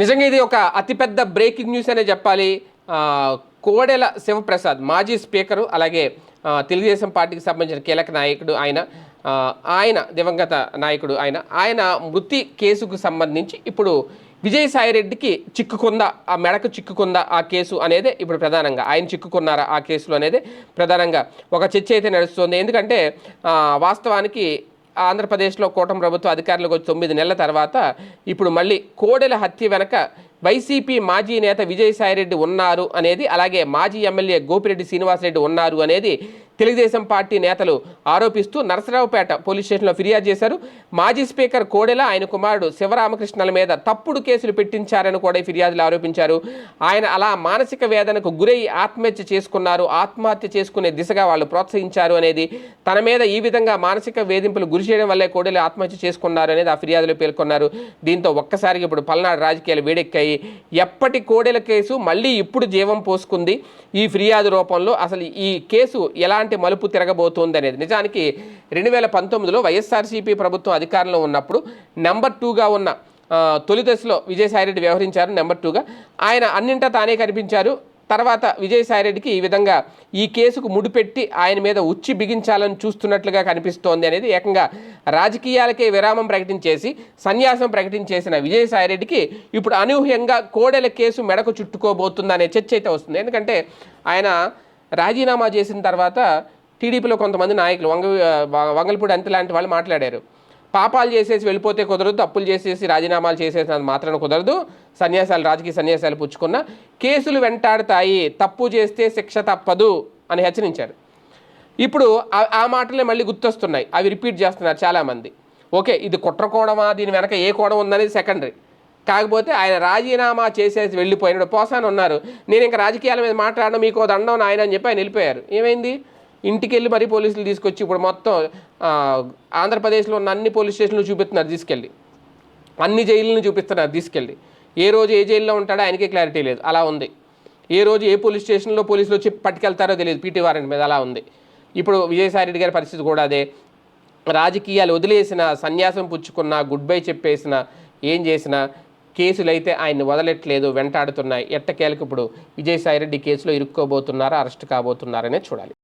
నిజంగా ఇది ఒక అతిపెద్ద బ్రేకింగ్ న్యూస్ అనే చెప్పాలి. కోడెల శివప్రసాద్ మాజీ స్పీకరు అలాగే తెలుగుదేశం పార్టీకి సంబంధించిన కీలక నాయకుడు ఆయన ఆయన దివంగత నాయకుడు ఆయన ఆయన మృతి కేసుకు సంబంధించి ఇప్పుడు విజయసాయిరెడ్డికి చిక్కుకుందా ఆ మెడకు చిక్కుకుందా ఆ కేసు అనేది ఇప్పుడు ప్రధానంగా. ఆయన చిక్కుకున్నారా ఆ కేసులో అనేది ప్రధానంగా ఒక చర్చ అయితే నడుస్తుంది. ఎందుకంటే వాస్తవానికి ఆంధ్రప్రదేశ్లో కూటమి ప్రభుత్వ అధికారులకు వచ్చి తొమ్మిది నెలల తర్వాత ఇప్పుడు మళ్ళీ కోడెల హత్య వెనక వైసీపీ మాజీ నేత విజయసాయిరెడ్డి ఉన్నారు అనేది అలాగే మాజీ ఎమ్మెల్యే గోపిరెడ్డి శ్రీనివాసరెడ్డి ఉన్నారు అనేది తెలుగుదేశం పార్టీ నేతలు ఆరోపిస్తూ నరసరావుపేట పోలీస్ స్టేషన్లో ఫిర్యాదు చేశారు. మాజీ స్పీకర్ కోడెల ఆయన కుమారుడు శివరామకృష్ణల మీద తప్పుడు కేసులు పెట్టించారని కూడా ఈ ఫిర్యాదులు ఆరోపించారు. ఆయన అలా మానసిక వేదనకు గురై ఆత్మహత్య చేసుకున్నారు ఆత్మహత్య చేసుకునే దిశగా వాళ్ళు ప్రోత్సహించారు అనేది తన మీద ఈ విధంగా మానసిక వేధింపులు గురి చేయడం వల్లే కోడెలు ఆత్మహత్య చేసుకున్నారు అనేది ఆ ఫిర్యాదులో పేర్కొన్నారు. దీంతో ఒక్కసారిగా ఇప్పుడు పల్నాడు రాజకీయాలు వేడెక్కాయి. ఎప్పటి కోడెల కేసు మళ్ళీ ఇప్పుడు జీవం పోసుకుంది? ఈ ఫిర్యాదు రూపంలో అసలు ఈ కేసు ఎలాంటి మలుపు తిరగబోతోంది అనేది నిజానికి రెండు వేల పంతొమ్మిదిలో వైఎస్ఆర్సీపీ ప్రభుత్వం అధికారంలో ఉన్నప్పుడు నెంబర్ టూగా ఉన్న తొలి దశలో విజయసాయిరెడ్డి వ్యవహరించారు నెంబర్ టూగా. ఆయన అన్నింటా తానే కనిపించారు. తర్వాత విజయసాయిరెడ్డికి ఈ విధంగా ఈ కేసుకు ముడిపెట్టి ఆయన మీద ఉచ్చి బిగించాలని చూస్తున్నట్లుగా కనిపిస్తోంది అనేది ఏకంగా రాజకీయాలకే విరామం ప్రకటించేసి సన్యాసం ప్రకటించేసిన విజయసాయిరెడ్డికి ఇప్పుడు అనూహ్యంగా కోడెల కేసు మెడకు చుట్టుకోబోతుందనే చర్చ అయితే వస్తుంది. ఎందుకంటే ఆయన రాజీనామా చేసిన తర్వాత టీడీపీలో కొంతమంది నాయకులు వంగ వంగలపూడి అంత లాంటి వాళ్ళు మాట్లాడారు. పాపాలు చేసేసి వెళ్ళిపోతే కుదరదు తప్పులు చేసేసి రాజీనామాలు చేసేసినంత మాత్రాన కుదరదు. సన్యాసాలు రాజకీయ సన్యాసాలు పుచ్చుకున్న కేసులు వెంటాడతాయి తప్పు చేస్తే శిక్ష తప్పదు అని హెచ్చరించారు. ఇప్పుడు ఆ- మాటలే మళ్ళీ గుర్తొస్తున్నాయి. అవి రిపీట్ చేస్తున్నారు చాలామంది. ఓకే ఇది కుట్రకోణమా దీని వెనక ఏ కోణం ఉందనేది సెకండరీ. కాకపోతే ఆయన రాజీనామా చేసేసి వెళ్ళిపోయినాడు. పోసాని ఉన్నారు నేను ఇంకా రాజకీయాల మీద మాట్లాడడం మీకు దండం ఆయన అని చెప్పి ఆయన వెళ్ళిపోయారు. ఏమైంది? ఇంటికి వెళ్ళి మరీ పోలీసులు తీసుకొచ్చి ఇప్పుడు మొత్తం ఆంధ్రప్రదేశ్లో ఉన్న అన్ని పోలీస్ స్టేషన్లు చూపిస్తున్నారు తీసుకెళ్ళి. అన్ని జైళ్ళని చూపిస్తున్నారు తీసుకెళ్ళి. ఏ రోజు ఏ జైల్లో ఉంటాడో ఆయనకే క్లారిటీ లేదు. అలా ఉంది. ఏ రోజు ఏ పోలీస్ స్టేషన్లో పోలీసులు వచ్చి పట్టుకెళ్తారో తెలియదు పీటీ వారెంట్ మీద అలా ఉంది. ఇప్పుడు విజయసాయిరెడ్డి గారి పరిస్థితి కూడా అదే. రాజకీయాలు వదిలేసిన సన్యాసం పుచ్చుకున్న గుడ్ బై చెప్పేసిన ఏం చేసినా కేసులు అయితే ఆయన్ని వదలట్లేదు వెంటాడుతున్నాయి. ఎట్టకేలకు ఇప్పుడు విజయసాయిరెడ్డి కేసులో ఇరుక్కోబోతున్నారా అరెస్ట్ కాబోతున్నారనే చూడాలి.